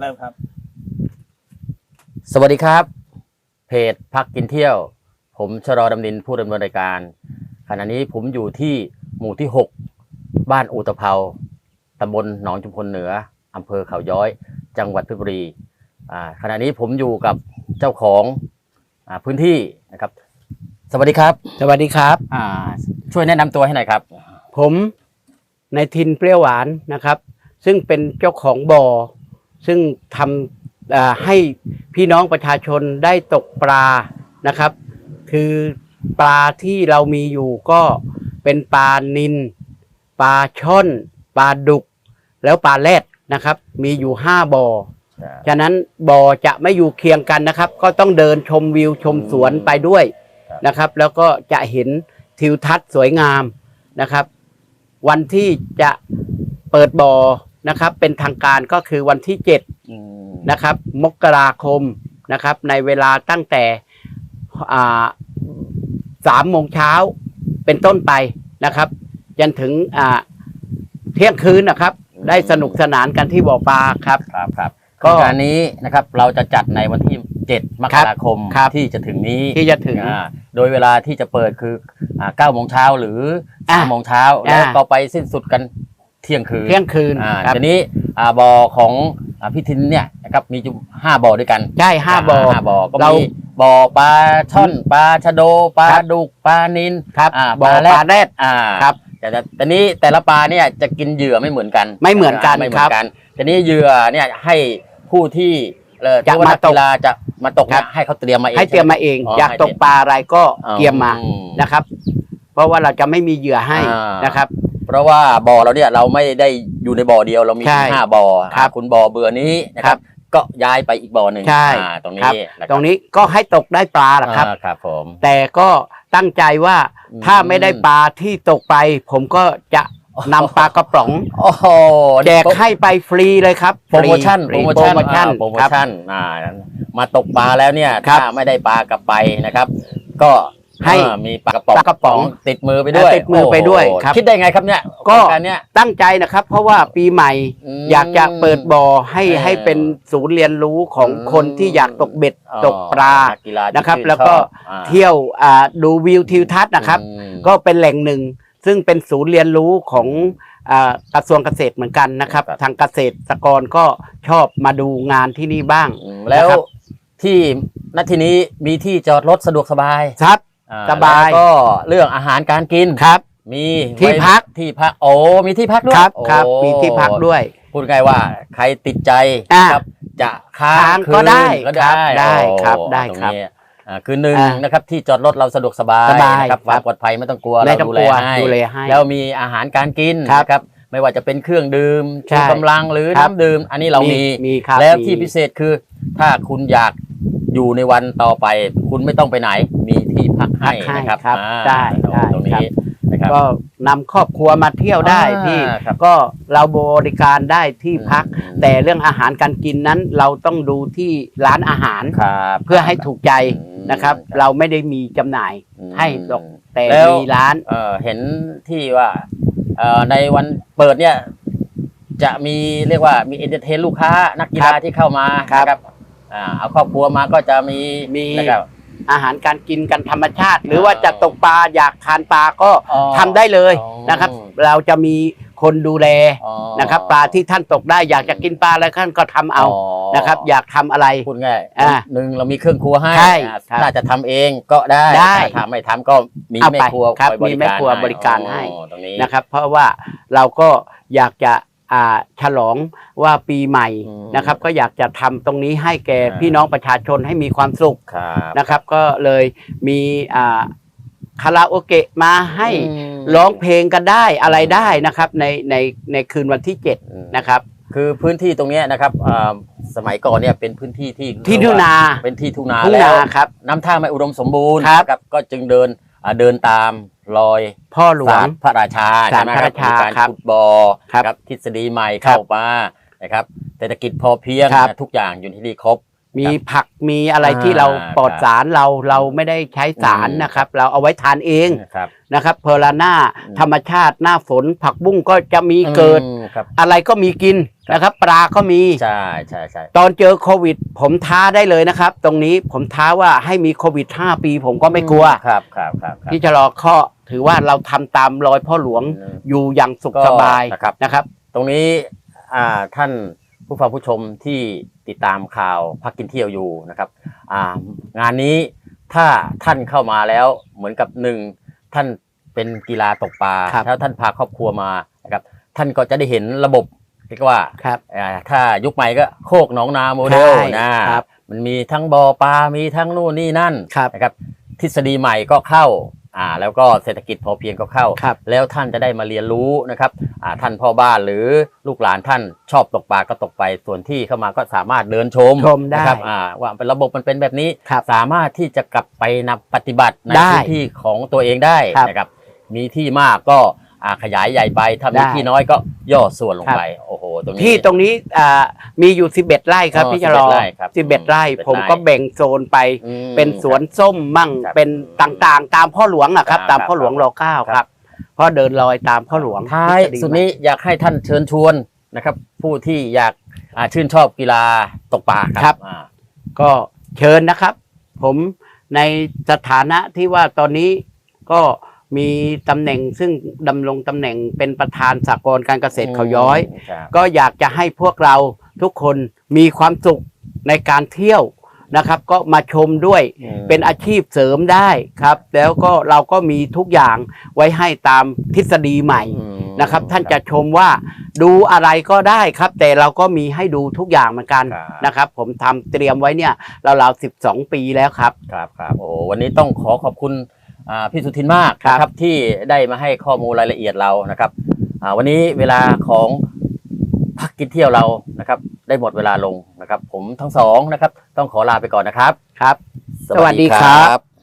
เริ่มครับ สวัสดีครับ เพจพักกินเที่ยว ผมชรอดำนินผู้ดำเนินรายการ ขณะนี้ผมอยู่ที่หมู่ที่ 6 บ้านอูตะเภาตำบลหนองจุมพลเหนืออำเภอเขาย้อย จังหวัดเพชรบุรีอ่าขณะนี้ผมอยู่กับเจ้าของอาพื้นที่นะครับ สวัสดีครับสวัสดีครับ อ่าช่วยแนะนำตัวให้หน่อยครับ ผมนายทินเปรี้ยวหวานนะครับ ซึ่งเป็นเจ้าของบ่อ ซึ่งทำอ่าให้พี่น้องประชาชนได้ตกปลานะครับ คือปลาที่เรามีอยู่ก็เป็นปลานินปลาช่อนปลาดุก แล้วปลาแรดนะครับ มีอยู่ห้าบ่อฉะนั้นบ่อจะไม่อยู่เคียงกันนะครับ ก็ต้องเดินชมวิวชมสวนไปด้วยครับนะครับ แล้วก็จะเห็นทิวทัศน์สวยงามนะครับ วันที่จะเปิดบ่อ นะครับ เป็นทางการก็คือวันที่อืม7นะครับ มกราคมนะครับ ในเวลาตั้งแต่อ่าสามโมงเช้าเป็นต้นไปนะครับจนถึงอ่าเที่ยงคืนนะครับ ได้สนุกสนานกันที่บ่อปลาครับครับครับก็โครงการนี้นะครับเราจะจัดในวันที่ 7 มกราคมครับที่จะถึงนี้ที่จะถึงอ่าโดยเวลาที่จะเปิดคืออ่า9โมงเช้าหรืออะ3โมงเช้าอะแล้วก็ไปสิ้นสุดกัน เที่ยงคืนเที่ยงคืนอ่าครับทีนี้อ่าบ่อของอ่าพี่ทินเนี่ยนะครับมีอยู่ห้าบ่อด้วยกันได้ห้าบ่อห้าบ่อก็เรามีบ่อปลาช่อนปลาชะโดปลาครับดุกปลานินครับอ่าบ่อปลาแรดปลาแรดอ่าครับแต่แต่แต่นี้แต่ละปลาเนี่ยจะกินเหยื่อไม่เหมือนกัน ไม่เหมือนกันไม่เหมืคอรับนกันทีนี้เหยื่อเนี่ยให้ผู้ที่เอ่อจะที่ว่มานักตกกีฬาจะมาตกครับเนี่ยให้เขาเตรียมมาเองให้เตรียมมาเองอ๋ออยากให้ตกปลาอะไรก็อ๋อเตรียมมานะครับ เพราะว่าเราจะไม่มีเหยื่อให้อ่านนะครับเพ ราะว่าบ่อเราเนี่ยเราไม่ได้อยู่ในบ่อเดียวเรามีใช่ถึงห้าบ่อครับอ่าคุณบ่อเบื่อนี้นะคครัรับบก็ย้ายไปอีกบ่อหนึ่งใช่ อ่าตรงครับนี้ะคบตรงนี้ก็ให้ตกได้ปลาแหละครับ อ่าครับผม แต่ก็ตั้งใจว่าอืม ถ้าไม่ได้ปลาที่ตกไป ผมก็จะนำปลากระป๋องโอ้โหแจกให้ไปฟรีเลยครับโปรโมชั่นฟโปรโมชั่นโปรโมชั่นอ่าโปรโมครับ ชั่นอ่ามาตกปลาแล้วเนี่ยครับ ถ้าไม่ได้ปลากลับไปนะครับ ก็ ให้ อ่ามีปลากระป๋องปลากระป๋องติดมือไปด้วยติดมือไปด้วยโอ้โหครับ คิดได้ไงครับเนี่ยก็โครงารเนี่ยตั้งใจนะครับ เพราะว่าปีใหม่มอยากจะเปิดบ่อให้เออให้เป็นศูนย์เรียนรู้ของอืม คนที่อยากตกเบ็ดอ๋อตกปลานักกีฬาที่นะครับ ชื่แล้วก็ชอบอ่าเที่ยวอ่าดูวิวทิวทัศน์นะครับ อืม ก็เป็นแหล่งหนึ่ง ซึ่งเป็นศูนย์เรียนรู้ของอ่ากระทรวงเกษตรเหมือนกันนะครับ ครับ ทางเกษตรกรก็ชอบมาดูงานที่นี่บ้าง อืมแล้วนะครับ ที่ณที่นี้มีที่จอดรถสะดวกสบาย ครับ อ่สบาย แล้วก็เรื่องอาหารการกิน ครับ มีที่ไว้พัก ที่พักโอ้มีที่พักด้วยครับโอ้ครับมีที่พักด้วย พูดง่ายว่าใครติดใจอ่าครับจะค้าค้างงคืนก็ได้ก็ครับได้ได้โอ้ครับได้ตงครับนี้อ่าคือหนึ่งอ่านนะครับที่จอดรถเราสะดวกสบายสบายนะครับครับความปลอดภัยไม่ต้องกลัวไม่เราต้องดูกแลลัวให้ ดูแลให้ แล้วมีอาหารการกินครับนะครับไม่ว่าจะเป็นเครื่องดื่มใช่ชูกำลังหรือครับ น้ำดื่ม อันนี้เรามีมีครับแล้วมีที่พิเศษคือ ถ้าคุณอยากอยู่ในวันต่อไป คุณไม่ต้องไปไหน มี ที่พักให้พักให้นะครับครับอ่าได้ได้ตรงครันี้บนะครับ ก็นำครอบครัวมาเที่ยวได้อ่าพี่ครับก็เราบริการได้ที่พัก อืม แต่เรื่องอาหารการกินนั้นเราต้องดูที่ร้านอาหาร ครับเพื่อให้ถูกใจอืมนะครับครับ เราไม่ได้มีจำหน่ายอืม ให้หรอกแต่แล้ว มีร้าน เอ่อเห็นที่ว่าเอ่อในวันเปิดเนี่ย จะมีเรียกว่ามีเอนเตอร์เทนลูกค้า นักกีฬาครับที่เข้ามาครับ นะครับอ่าเอาครอบครัวมาก็จะมีมีนะครับ อาหารการกินกันธรรมชาติ หรืออ๋อว่าจะตกปลาอยากทานปลาก็อ๋อทำได้เลยอ๋อนะครับ เราจะมีคนดูแลอ๋อนะครับ ปลาที่ท่านตกได้อยากจะกินปลาอะไรท่านก็ทำเอานะครับ อยากทำอะไรพูดง่ายอ่าหนึ่งเรามีเครื่องครัวให้ใช่อ่าครับถ้าจะทำเองก็ได้ได้ถ้าไม่ทำก็มีเอาไปแม่ครัวครับคอยมีแม่ครัวบริการให้อ๋อตรงนี้นะครับ เพราะว่าเราก็อยากจะ อ่าฉลองว่าปีใหม่อืมนะครับ ก็อยากจะทำตรงนี้ให้แก่อ่า พี่น้องประชาชนให้มีความสุขครับนะครับ ก็เลยมีอ่าคาราโอเกะมาให้อืมร้องเพลงกันได้อะไรได้นะครับ ในในในคืนวันที่อืม7นะครับ คือพื้นที่ตรงเนี้ยนะครับอ่าสมัยก่อนเนี่ยเป็นพื้นที่ที่ที่ทุ่งนาเป็นที่ทุ่งนาทุ่งแล้นาวครับ น้ำท่าไม่อุดมสมบูรณ์ครับ นะก็จึงเดิน อ่าเดินตามรอยพ่อหลวศางลพระราชาศาลใช่ไหมพระราชามีการครับขุดบ่อครับทฤษฎีใหม่ครัเข้าบมานะครับเศรษฐกิจพอเพียงครับ นะทุกอย่างอยู่ที่นี่ครบ มีผักมีอะไรอ่าที่เราปลอดครับสารเราเราไม่ได้ใช้สารอืม นะครับ เราเอาไว้ทานเองครับ นะครับเพอลาหน้าอืม ธรรมชาติหน้าฝนผักบุ้งก็จะมีเกิด อืมครับ อะไรก็มีกิน นะครับ ปลาก็มีใช่ใช่ใช่ตอนเจอโควิด ผมท้าได้เลยนะครับ ตรงนี้ผมท้าว่าให้มีโควิด 5 ปีผมก็ไม่กลัว ครับครับครับครับ ที่จะรอข้อถือว่าเราทำตามรอยพ่อหลวงอืมอยู่อย่างสุขก็สบายนะครับ นะครับ ตรงนี้อ่าท่านผู้ฟังผู้ชมที่ติดตามข่าวพักกินเที่ยวอยู่นะครับอ่างานนี้ถ้าท่านเข้ามาแล้วเหมือนกับหนึ่งท่านเป็นกีฬาตกปลาครับถ้าท่านพาครอบครัวมานะครับท่านก็จะได้เห็นระบบ เรียกว่าครับอ่าถ้ายุคใหม่ก็โคกหนองนาโมเดลใช่นะครับ มันมีทั้งบ่อปลา มีทั้งนู่นนี่นั่นครับนะครับ ทฤษฎีใหม่ก็เข้าอ่าแล้วก็เศรษฐกิจพอเพียงก็เข้า ครับ แล้วท่านจะได้มาเรียนรู้นะครับอ่าท่านพ่อบ้านหรือลูกหลานท่านชอบตกปลาก็ตกไปส่วนที่เข้ามาก็สามารถเดินชมชมได้นะครับอ่าว่าเป็นระบบมันเป็นแบบนี้ ครับสามารถที่จะกลับไปนำปฏิบัติในได้พื้นที่ของตัวเองได้ครับ นะครับ มีที่มากก็ อ่าขยายใหญ่ไปถ้ามีได้ ที่น้อยก็ย่อส่วนลงครับไปโอ้โหตรงนี้ ที่ตรงนี้อ่ามีอยู่ 11 ไร่ครับอ๋อพี่ชะลอ11ไร่ครับ11ไร่ 11ผมก็แบ่งโซนไป อืม เป็นสวนส้มมั่งครับเป็นต่างๆ ตามพ่อหลวงนะครับ ครับตามพ่อหลวงรอเก้าครับ ครับเพราะเดินรอยตามพ่อหลวงท้ายทฤษฎีสุดนี้อยากให้ท่านเชิญชวนนะครับ ผู้ที่อยากอ่าชื่นชอบกีฬาตกปลาครับอ่า ก็เชิญนะครับ ผมในสถานะที่ว่าตอนนี้ก็ มีตำแหน่งซึ่งดำรงตำแหน่งเป็นประธานสากลการเกษตรเขาย้อย ครับก็อยากจะให้พวกเราทุกคนมีความสุขในการเที่ยวนะครับ ก็มาชมด้วย อืม เป็นอาชีพเสริมได้ครับ แล้วก็เราก็มีทุกอย่างไว้ให้ตามทฤษฎีใหม่อืมนะครับ ท่านจะชมว่าดูอะไรก็ได้ครับ แต่เราก็มีให้ดูทุกอย่างเหมือนกันครับ นะครับ ผมทำเตรียมไว้เนี่ยราวๆ12 ปีแล้วครับ ครับครับโอ้วันนี้ต้องขอขอบคุณอ่า พี่สุทินมากครับนะครับที่ได้มาให้ข้อมูลรายละเอียดเรานะครับอ่าวันนี้เวลาของพักกินเที่ยวเรานะครับ ได้หมดเวลาลงนะครับ ผมทั้งสองนะครับ ต้องขอลาไปก่อนนะครับครับ สวัสดีครับ